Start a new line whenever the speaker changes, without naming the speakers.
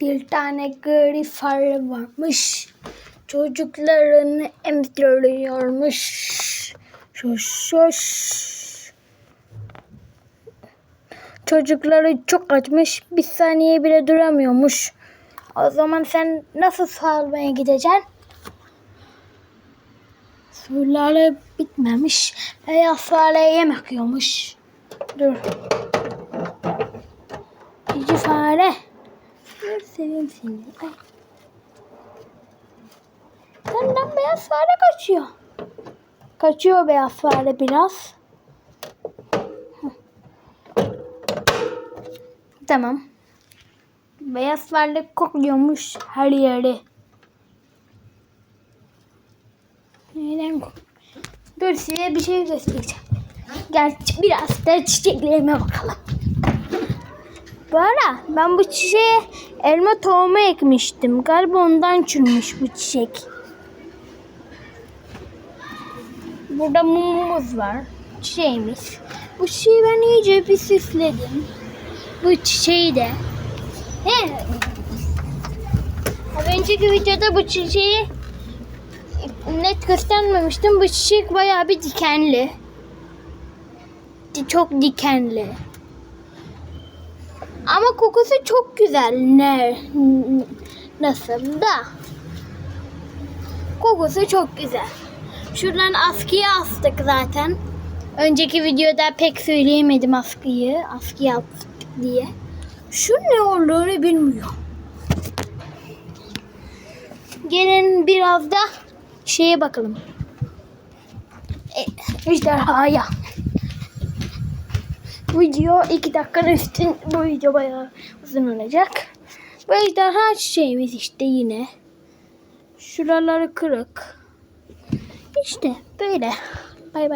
Bir tane garip fare varmış. Çocuklarını emziriyormuş. Şuş şuş. Çocukları çok açmış. Bir saniye bile duramıyormuş. O zaman sen nasıl su almaya gideceksin? Suları bitmemiş. Beyaz fareye yemek yiyormuş. Dur. Cici fare. Dur seveyim seni. Ay. Senden beyaz fare kaçıyor. Kaçıyor beyaz fare biraz. Tamam. Beyaz fare kokuyormuş her yeri. Neden Dur size bir şey göstereceğim. Gel biraz da çiçeklerime bakalım. Bu ara ben bu çiçeğe elma tohumu ekmiştim. Galiba ondan çürümüş bu çiçek. Burada mumumuz var. Çiçeğimiz. Bu çiçeği ben iyice bir süsledim. Bu çiçeği de. He. Önceki videoda bu çiçeği net göstermemiştim. Bu çiçek bayağı bir dikenli. Di- Çok dikenli. Ama kokusu çok güzel. Ne? Nasıl da? Kokusu çok güzel. Şuradan askıya astık zaten. Önceki videoda pek söyleyemedim askıyı. Askıya astık diye. Şu ne olduğunu bilmiyorum. Gelin biraz da şeye bakalım. E, ejderhaya. Video iki dakikanın üstün. Bu video bayağı uzun olacak. Bu ejderha çiçeğimiz işte yine. Şuraları kırık. İşte böyle. Bay bay.